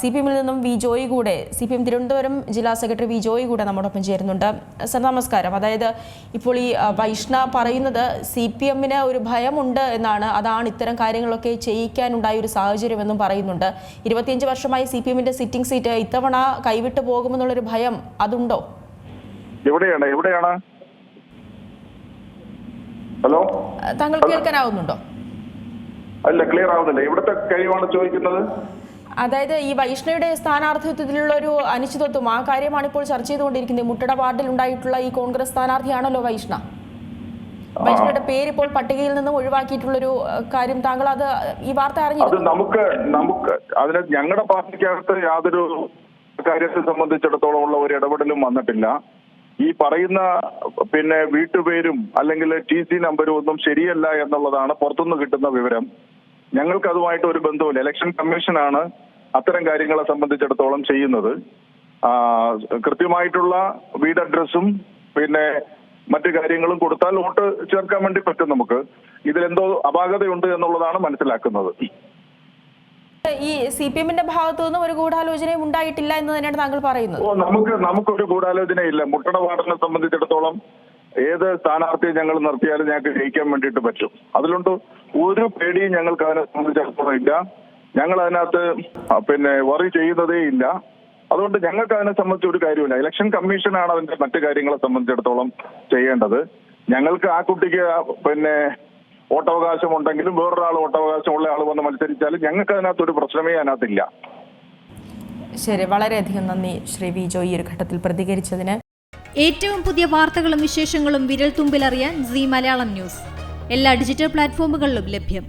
C P എമ്മിൽ നിന്നും V Joy കൂടെ സി പി എം തിരുവനന്തപുരം ജില്ലാ സെക്രട്ടറി വി ജോയി കൂടെ നമ്മോടൊപ്പം ചേരുന്നുണ്ട്. സർ നമസ്കാരം. അതായത് ഇപ്പോൾ ഈ വൈഷ്ണ പറയുന്നത് സി പി എമ്മിന് ഒരു ഭയമുണ്ട് എന്നാണ്. അതാണ് ഇത്തരം കാര്യങ്ങളൊക്കെ ചെയ്യിക്കാനുണ്ടായ ഒരു സാഹചര്യമെന്നും പറയുന്നുണ്ട്. ഇരുപത്തിയഞ്ച് വർഷമായി സി പി എമ്മിന്റെ സിറ്റിംഗ് സീറ്റ് ഇത്തവണ കൈവിട്ടു പോകുമെന്നുള്ളൊരു ഭയം അതുണ്ടോ? എവിടെയാണ്? എവിടെയാണ്? ഹലോ? താങ്കൾ കേൾക്കാനാവുന്നുണ്ടോ? അല്ല ക്ലിയർ ആവുന്നില്ല. എവിടുത്തെ കഴിവാണ് ചോദിക്കുന്നത്? അതായത് ഈ വൈഷ്ണയുടെ സ്ഥാനാർത്ഥിത്വത്തിലുള്ള ഒരു അനിശ്ചിതത്വം ആ കാര്യമാണ് ഇപ്പോൾ ചർച്ച ചെയ്തുകൊണ്ടിരിക്കുന്നത്. മുട്ടട വാർഡിൽ ഉണ്ടായിട്ടുള്ള ഈ കോൺഗ്രസ് സ്ഥാനാർത്ഥിയാണല്ലോ വൈഷ്ണ. വൈഷ്ണയുടെ പേര് ഇപ്പോൾ പട്ടികയിൽ നിന്ന് ഒഴിവാക്കിയിട്ടുള്ള ഒരു കാര്യം താങ്കൾ അത് ഈ വാർത്ത അറിഞ്ഞു നമുക്ക് നമുക്ക് അതിന് ഞങ്ങളുടെ പാർട്ടിക്കകത്ത് യാതൊരു കാര്യത്തെ സംബന്ധിച്ചിടത്തോളം ഉള്ള ഒരു ഇടപെടലും വന്നിട്ടില്ല. ഈ പറയുന്ന പിന്നെ വീട്ടുപേരും അല്ലെങ്കിൽ ടി സി നമ്പരും ഒന്നും ശരിയല്ല എന്നുള്ളതാണ് പുറത്തുനിന്ന് കിട്ടുന്ന വിവരം. ഞങ്ങൾക്ക് അതുമായിട്ട് ഒരു ബന്ധവുമില്ല. ഇലക്ഷൻ കമ്മീഷനാണ് അത്തരം കാര്യങ്ങളെ സംബന്ധിച്ചിടത്തോളം ചെയ്യുന്നത്. കൃത്യമായിട്ടുള്ള വീട് അഡ്രസ്സും പിന്നെ മറ്റു കാര്യങ്ങളും കൊടുത്താൽ വോട്ട് ചേർക്കാൻ വേണ്ടി പറ്റും നമുക്ക്. ഇതിലെന്തോ അപാകതയുണ്ട് എന്നുള്ളതാണ് മനസ്സിലാക്കുന്നത്. ഈ സി പി എമ്മിന്റെ ഭാഗത്തു നിന്നും ഒരു ഗൂഢാലോചനയും ഉണ്ടായിട്ടില്ല എന്ന് തന്നെയാണ് താങ്കൾ പറയുന്നത്. ഓ നമുക്ക് നമുക്കൊരു ഗൂഢാലോചനയില്ല. മുട്ടണ വാർഡിനെ സംബന്ധിച്ചിടത്തോളം ഏത് സ്ഥാനാർത്ഥിയെ ഞങ്ങൾ നിർത്തിയാലും ഞങ്ങൾക്ക് ജയിക്കാൻ വേണ്ടിയിട്ട് പറ്റും. അതിലുണ്ട് ഒരു പേടിയും ഞങ്ങൾക്ക് അതിനെ സംബന്ധിച്ചിടത്തോളം ഇല്ല. ഞങ്ങൾ അതിനകത്ത് പിന്നെ വറി ചെയ്യുന്നതേ ഇല്ല. അതുകൊണ്ട് ഞങ്ങൾക്ക് അതിനെ സംബന്ധിച്ച് ഒരു കാര്യമില്ല ഇലക്ഷൻ കമ്മീഷനാണ് അതിന്റെ മറ്റു കാര്യങ്ങളെ സംബന്ധിച്ചിടത്തോളം ചെയ്യേണ്ടത്. ഞങ്ങൾക്ക് ആ കുട്ടിക്ക് പിന്നെ വോട്ടവകാശം ഉണ്ടെങ്കിലും വേറൊരാൾ വോട്ടവകാശം ഉള്ള ആൾ വന്ന് മത്സരിച്ചാലും ഞങ്ങൾക്ക് അതിനകത്ത് ഒരു പ്രശ്നമേ അതിനകത്തില്ല. ശരി വളരെയധികം നന്ദി ശ്രീ വി ജോയി ഈ ഒരു ഘട്ടത്തിൽ പ്രതികരിച്ചതിന്. ഏറ്റവും പുതിയ വാർത്തകളും വിശേഷങ്ങളും വിരൽ തുമ്പിലറിയാൻ സി മലയാളം ന്യൂസ്. എല്ലാ ഡിജിറ്റൽ പ്ലാറ്റ്ഫോമുകളിലും ലഭ്യം.